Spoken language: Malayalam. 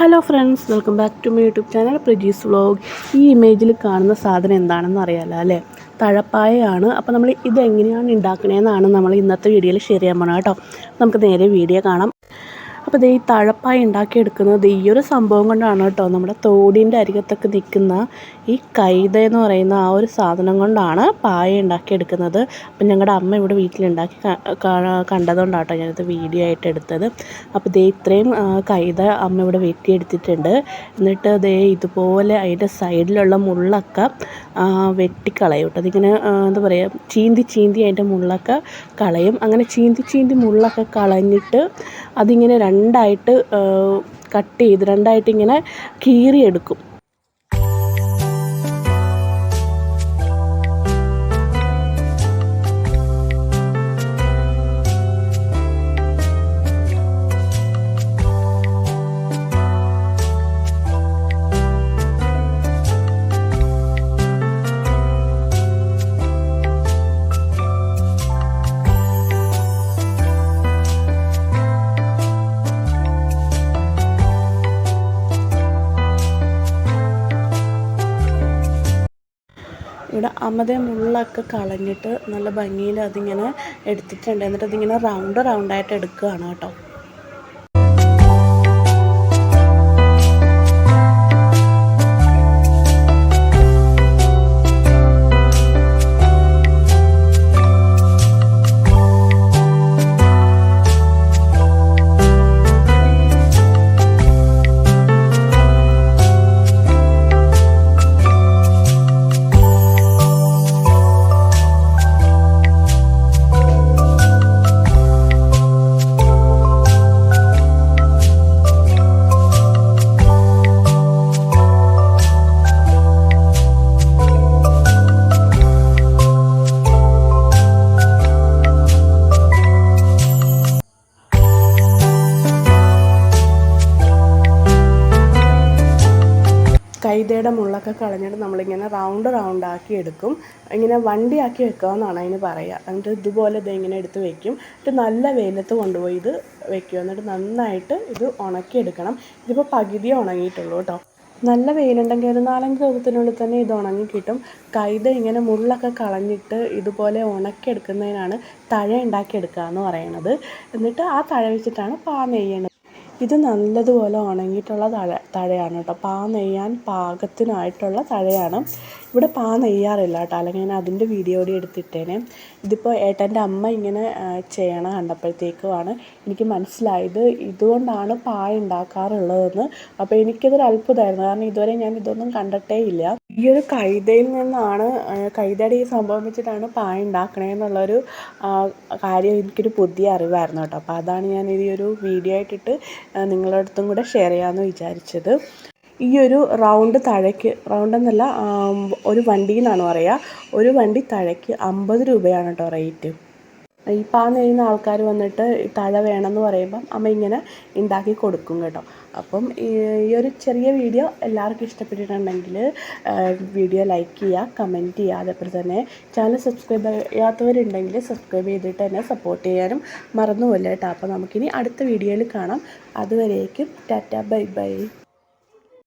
Hello friends welcome back to my YouTube channel Prajees vlog ഈ ഇമേജിൽ കാണുന്ന സാധനം എന്താണെന്ന് അറിയാലോ അല്ലേ? തഴപ്പായയാണ്. അപ്പോൾ നമ്മൾ ഇതെങ്ങനെയാണ് ഉണ്ടാക്കണേന്നാണ് നമ്മൾ ഇന്നത്തെ വീഡിയോയിൽ ഷെയർ ചെയ്യാൻ പോണത് കേട്ടോ. നമുക്ക് നേരെ വീഡിയോ കാണാം. അപ്പോൾ ദേ ഈ തഴപ്പായി ഉണ്ടാക്കിയെടുക്കുന്നത് ഈ ഒരു സംഭവം കൊണ്ടാണ് കേട്ടോ. നമ്മുടെ തോടിന്റെ അരികത്തൊക്കെ നിൽക്കുന്ന ഈ കൈത എന്ന് പറയുന്ന ആ ഒരു സാധനം കൊണ്ടാണ് പായ ഉണ്ടാക്കിയെടുക്കുന്നത്. അപ്പം ഞങ്ങളുടെ അമ്മ ഇവിടെ വീട്ടിലുണ്ടാക്കി കണ്ടതുകൊണ്ടാണ് കേട്ടോ ഞാനിത് വീഡിയോ ആയിട്ട് എടുത്തത്. അപ്പോൾ ദേ ഇത്രയും കൈത അമ്മ ഇവിടെ വെട്ടിയെടുത്തിട്ടുണ്ട്. എന്നിട്ട് ദേ ഇതുപോലെ അതിന്റെ സൈഡിലുള്ള മുള്ളൊക്കെ വെട്ടിക്കളയും കേട്ടോ. അതിങ്ങനെ എന്താ പറയുക ചീന്തി ചീന്തി അതിന്റെ മുള്ളൊക്കെ കളയും. അങ്ങനെ ചീന്തി ചീന്തി മുള്ളൊക്കെ കളഞ്ഞിട്ട് അതിങ്ങനെ രണ്ടായിട്ട് കട്ട് ചെയ്ത് രണ്ടായിട്ട് ഇങ്ങനെ കീറിയെടുക്കും. ഇവിടെ അമതെ മുള്ളൊക്കെ കളഞ്ഞിട്ട് നല്ല ഭംഗിയിൽ അതിങ്ങനെ എടുത്തിട്ടുണ്ട്. എന്നിട്ട് അതിങ്ങനെ റൗണ്ട് റൗണ്ടായിട്ട് എടുക്കുകയാണ് കേട്ടോ. കൈതയുടെ മുള്ളൊക്കെ കളഞ്ഞിട്ട് നമ്മളിങ്ങനെ റൗണ്ട് റൗണ്ട് ആക്കി എടുക്കും. ഇങ്ങനെ വണ്ടിയാക്കി വെക്കുക എന്നാണ് അതിന് പറയുക. എന്നിട്ട് ഇതുപോലെ ഇത് ഇങ്ങനെ എടുത്ത് വെക്കും. എന്നിട്ട് നല്ല വെയിലത്ത് കൊണ്ടുപോയി ഇത് വെക്കും. എന്നിട്ട് നന്നായിട്ട് ഇത് ഉണക്കിയെടുക്കണം. ഇതിപ്പോൾ പകുതിയേ ഉണങ്ങിയിട്ടുള്ളൂ കേട്ടോ. നല്ല വെയിലുണ്ടെങ്കിൽ ഒരു നാലഞ്ച് ദിവസത്തിനുള്ളിൽ തന്നെ ഇത് ഉണങ്ങി കിട്ടും. കൈത ഇങ്ങനെ മുള്ളൊക്കെ കളഞ്ഞിട്ട് ഇതുപോലെ ഉണക്കിയെടുക്കുന്നതിനാണ് തഴ ഉണ്ടാക്കിയെടുക്കുക എന്ന് പറയുന്നത്. എന്നിട്ട് ആ തഴ വെച്ചിട്ടാണ് പാ നെയ്യണത്. ഇത് നല്ലതുപോലെ ഉണങ്ങിയിട്ടുള്ള തഴ തഴയാണ് കേട്ടോ. പാ നെയ്യാൻ പാകത്തിനായിട്ടുള്ള തഴയാണ്. ഇവിടെ പാ നെയ്യാറില്ല കേട്ടോ അല്ലെങ്കിൽ ഞാൻ അതിന്റെ വീഡിയോ കൂടി എടുത്തിട്ടേനെ. ഇതിപ്പോൾ ഏട്ടന്റെ അമ്മ ഇങ്ങനെ ചെയ്യണ കണ്ടപ്പോഴത്തേക്കുമാണ് എനിക്ക് മനസ്സിലായത് ഇതുകൊണ്ടാണ് പാ ഉണ്ടാക്കാറുള്ളതെന്ന്. അപ്പോൾ എനിക്കതൊരു അത്ഭുതമായിരുന്നു. കാരണം ഇതുവരെ ഞാൻ ഇതൊന്നും കണ്ടിട്ടേ ഇല്ല ഈ ഒരു കൈതയിൽ നിന്നാണ് കൈതയുടെ ഈ സംഭവം വെച്ചിട്ടാണ് പായ ഉണ്ടാക്കണേന്നുള്ളൊരു കാര്യം എനിക്കൊരു പുതിയ അറിവായിരുന്നു കേട്ടോ. അപ്പോൾ അതാണ് ഞാൻ ഈ ഒരു വീഡിയോ ആയിട്ടിട്ട് നിങ്ങളുടെ അടുത്തും കൂടെ ഷെയർ ചെയ്യാമെന്ന് വിചാരിച്ചത്. ഈ ഒരു റൗണ്ട് തഴയ്ക്ക് റൗണ്ട് എന്നല്ല ഒരു വണ്ടി എന്നാണ് പറയുക. ഒരു വണ്ടി തഴയ്ക്ക് അമ്പത് രൂപയാണ് കേട്ടോ റേറ്റ്. ഈ പാ നെയ്യുന്ന ആൾക്കാർ വന്നിട്ട് തഴ വേണമെന്ന് പറയുമ്പം അമ്മ ഇങ്ങനെ ഉണ്ടാക്കി കൊടുക്കും കേട്ടോ. അപ്പം ഈ ഒരു ചെറിയ വീഡിയോ എല്ലാവർക്കും ഇഷ്ടപ്പെട്ടിട്ടുണ്ടെങ്കിൽ വീഡിയോ ലൈക്ക് ചെയ്യുക കമന്റ് ചെയ്യുക. അതേപോലെ തന്നെ ചാനൽ സബ്സ്ക്രൈബ് ചെയ്യാത്തവരുണ്ടെങ്കിൽ സബ്സ്ക്രൈബ് ചെയ്തിട്ട് തന്നെ സപ്പോർട്ട് ചെയ്യാനും മറന്നുപോലെ കേട്ടോ. അപ്പോൾ നമുക്കിനി അടുത്ത വീഡിയോയിൽ കാണാം. അതുവരേക്കും ടാറ്റ ബൈ ബൈ.